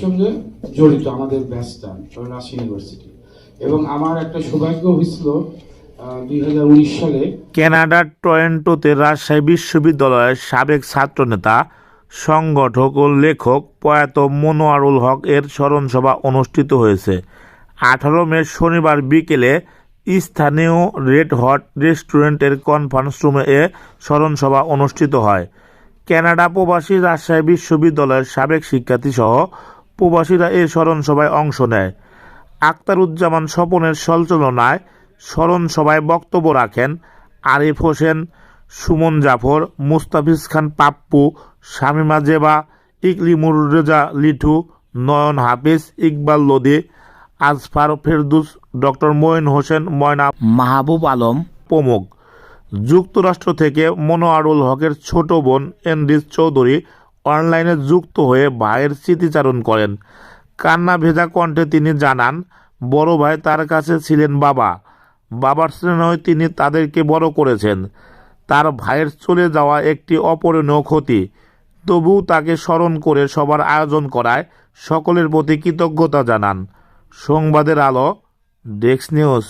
সঙ্গে জড়িত আমাদের ব্যাচটা রাজশাহী ইউনিভার্সিটি। এবং আমার একটা সৌভাগ্য হয়েছিল কানাডার টরেন্টোতে রাজশাহী বিশ্ববিদ্যালয়ের সাবেক ছাত্রনেতা, সংগঠক ও লেখক প্রয়াত মনোয়ারুল হক এর স্মরণসভা অনুষ্ঠিত হয়েছে। আঠারো মে শনিবার বিকেলে স্থানীয় রেড হট রেস্টুরেন্টের কনফারেন্স রুমে এ স্মরণসভা অনুষ্ঠিত হয়। কানাডা প্রবাসী রাজশাহী বিশ্ববিদ্যালয়ের সাবেক শিক্ষার্থী সহ প্রবাসীরা এই স্মরণসভায় অংশ নেয়। আক্তারুজ্জামান স্বপনের সঞ্চালনায় স্মরণ সভায় বক্তব্য রাখেন আরিফ হোসেন সুমন জাফর মুস্তাফিজ খান পাপ্পু শামিমা জেবা ইকলিমুর রেজা লিঠু নয়ন হাফিজ ইকবাল লোদি আজফার ফেরদুস ডক্টর মঈন হোসেন ময়না মাহবুব আলম প্রমুখ। যুক্তরাষ্ট্র থেকে মনোয়ারুল হকের ছোট বোন এনরিস চৌধুরী অনলাইনে যুক্ত হয়ে ভাইয়ের স্মৃতিচারণ করেন। কান্না ভেজা কণ্ঠে তিনি জানান, বড় ভাই তার কাছে ছিলেন বাবা। বাবার স্নেহই তিনি তাদেরকে বড় করেছেন। তার ভাইয়ের চলে যাওয়া একটি অপূরণীয় ক্ষতি। তবুও তাকে স্মরণ করে সবার আয়োজন করায় সকলের প্রতি কৃতজ্ঞতা জানান। সংবাদের আলো ডেস্ক নিউজ।